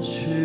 去。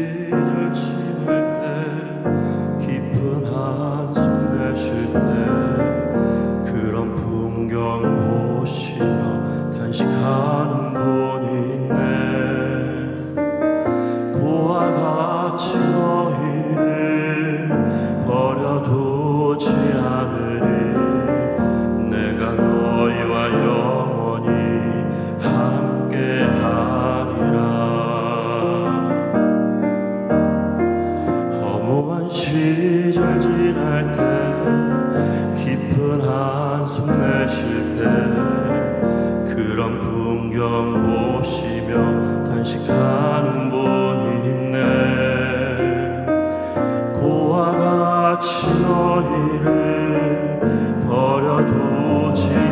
한숨 내실 때 그런 풍경 보시며 단식하는 분이 있네. 고와 같이 너희를 버려두지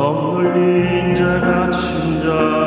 억눌린 자가 친자